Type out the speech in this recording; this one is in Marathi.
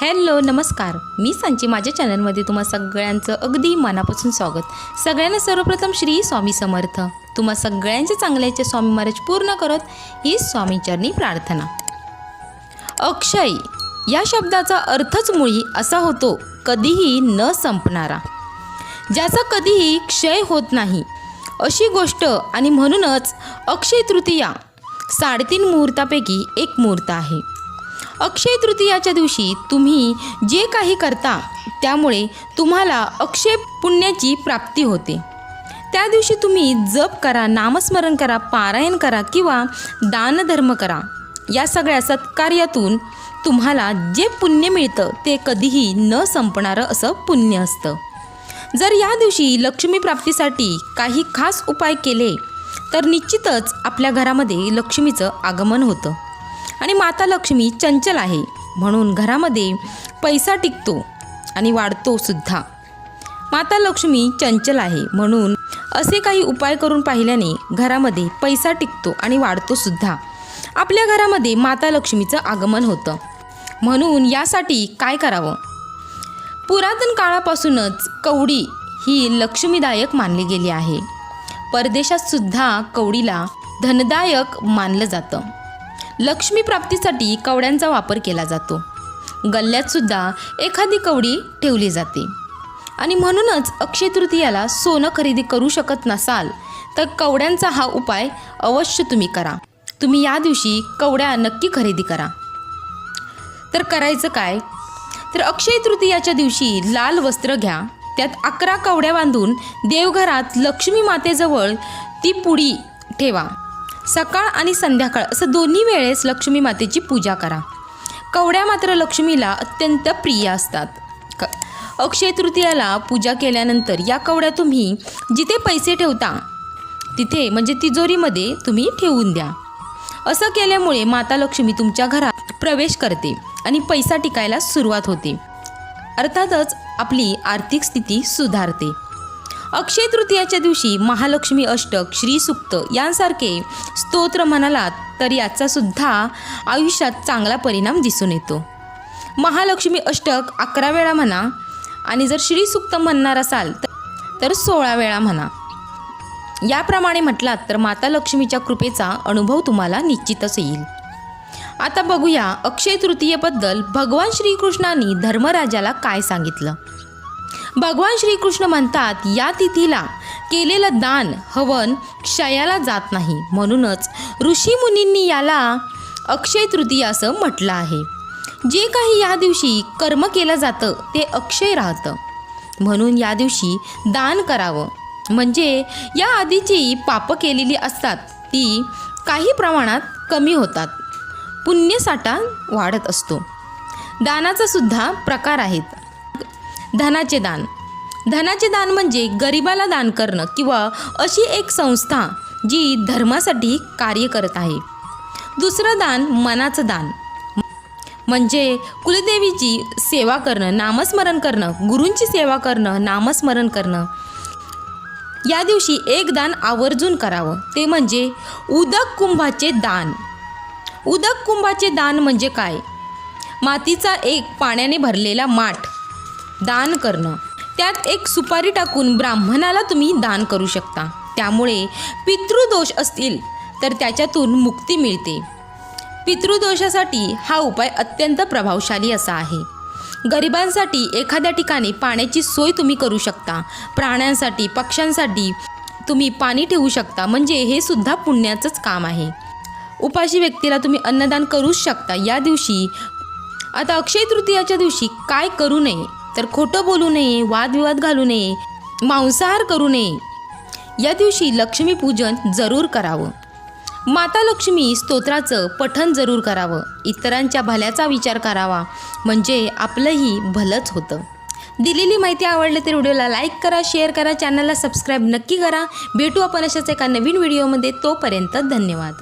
हॅलो नमस्कार. मी सांची माझ्या चॅनलमध्ये तुम्हा सगळ्यांचं अगदी मनापासून स्वागत. सगळ्यांना सर्वप्रथम श्री स्वामी समर्थ. तुम्हा सगळ्यांच्या चांगल्याचे स्वामी महाराज पूर्ण करत ही स्वामीचरणी प्रार्थना. अक्षय या शब्दाचा अर्थच मुळी असा होतो कधीही न संपणारा. ज्याचा कधीही क्षय होत नाही. अशी गोष्ट आणि म्हणूनच अक्षय तृतीया साडेतीन मुहूर्तापैकी एक मुहूर्त आहे. अक्षय तृतीयाच्या दिवशी तुम्ही जे काही करता त्यामुळे तुम्हाला अक्षय पुण्याची प्राप्ती होते. त्या दिवशी तुम्ही जप करा नामस्मरण करा पारायण करा किंवा दानधर्म करा. या सगळ्या सत्कार्यातून तुम्हाला जे पुण्य मिळतं ते कधीही न संपणारं असं पुण्य असतं. जर या दिवशी लक्ष्मी प्राप्तीसाठी काही खास उपाय केले तर निश्चितच आपल्या घरामध्ये लक्ष्मीचं आगमन होतं. आणि माता लक्ष्मी चंचल आहे. म्हणून घरामध्ये पैसा टिकतो आणि वाढतो सुद्धा. माता लक्ष्मी चंचल आहे. म्हणून असे काही उपाय करून पाहिल्याने घरामध्ये पैसा टिकतो आणि वाढतो सुद्धा. आपल्या घरामध्ये माता लक्ष्मीचं आगमन होतं. म्हणून यासाठी काय करावं? पुरातन काळापासूनच कवडी ही लक्ष्मीदायक मानली गेली आहे. परदेशात सुद्धा कवडीला धनदायक मानलं जातं. लक्ष्मी प्राप्तीसाठी कवड्यांचा वापर केला जातो. गल्ल्यात सुद्धा एखादी कवडी ठेवली जाते. आणि म्हणूनच अक्षय तृतीयाला सोनं खरेदी करू शकत नसाल तर कवड्यांचा हा उपाय अवश्य तुम्ही करा. तुम्ही या दिवशी कवड्या नक्की खरेदी करा. तर करायचं काय? तर अक्षय तृतीयाच्या दिवशी लाल वस्त्र घ्या. त्यात अकरा कवड्या बांधून देवघरात लक्ष्मी मातेजवळ ती पुडी ठेवा. सकाळ आणि संध्याकाळ असं दोन्ही वेळेस लक्ष्मी मातेची पूजा करा. कवड्या मात्र लक्ष्मीला अत्यंत प्रिय असतात. क अक्षय तृतीयाला पूजा केल्यानंतर या कवड्या तुम्ही जिथे पैसे ठेवता तिथे म्हणजे तिजोरीमध्ये तुम्ही ठेवून द्या. असं केल्यामुळे माता लक्ष्मी तुमच्या घरात प्रवेश करते आणि पैसा टिकायला सुरुवात होते. अर्थातच आपली आर्थिक स्थिती सुधारते. अक्षय तृतीयाच्या दिवशी महालक्ष्मी अष्टक श्रीसुक्त यांसारखे स्तोत्र म्हणालात तर याचा सुद्धा आयुष्यात चांगला परिणाम दिसून येतो. महालक्ष्मी अष्टक अकरा वेळा म्हणा आणि जर श्रीसुक्त म्हणणार असाल तर- तर सोळा वेळा म्हणा. याप्रमाणे म्हटलात तर माता लक्ष्मीच्या कृपेचा अनुभव तुम्हाला निश्चितच येईल. आता बघूया अक्षय तृतीयेबद्दल भगवान श्रीकृष्णांनी धर्मराजाला काय सांगितलं. भगवान श्रीकृष्ण म्हणतात या तिथीला केलेलं दान हवन क्षयाला जात नाही. म्हणूनच ऋषीमुनींनी याला अक्षय तृतीया असं म्हटलं आहे. जे काही या दिवशी कर्म केलं जातं ते अक्षय राहतं. म्हणून या दिवशी दान करावं. म्हणजे या आधीची पापं केलेली असतात ती काही प्रमाणात कमी होतात. पुण्यसाठा वाढत असतो. दानाचा सुद्धा प्रकार आहेत. धनाचे दान. धनाचे दान म्हणजे गरिबाला दान करणं किंवा अशी एक संस्था जी धर्मासाठी कार्य करत आहे. दुसरं दान मनाचं दान. म्हणजे कुलदेवीची सेवा करणं नामस्मरण करणं गुरूंची सेवा करणं नामस्मरण करणं. या दिवशी एक दान आवर्जून करावं. ते म्हणजे उदक कुंभाचे दान. उदक कुंभाचे दान म्हणजे काय? मातीचा एक पाण्याने भरलेला माठ. दान करणं. त्यात एक सुपारी टाकून ब्राह्मणाला तुम्ही दान करू शकता. त्यामुळे पितृदोष असतील तर त्याच्यातून मुक्ती मिळते. पितृदोषासाठी हा उपाय अत्यंत प्रभावशाली असा आहे. गरिबांसाठी एखाद्या ठिकाणी पाण्याची सोय तुम्ही करू शकता. प्राण्यांसाठी पक्ष्यांसाठी तुम्ही पाणी ठेवू शकता. म्हणजे हे सुद्धा पुण्याचंच काम आहे. उपाशी व्यक्तीला तुम्ही अन्नदान करूच शकता. या दिवशी आता अक्षय तृतीयाच्या दिवशी काय करू नये? तर खोटं बोलू नये वादविवाद घालू नये मांसाहार करू नये. या दिवशी लक्ष्मीपूजन जरूर करावं. माता लक्ष्मी स्तोत्राचं पठण जरूर करावं. इतरांच्या भल्याचा विचार करावा. म्हणजे आपलंही भलंच होतं. दिलेली माहिती आवडली तर व्हिडिओला लाईक करा शेअर करा चॅनलला सबस्क्राईब नक्की करा. भेटू आपण अशाच एका नवीन व्हिडिओमध्ये. तोपर्यंत धन्यवाद.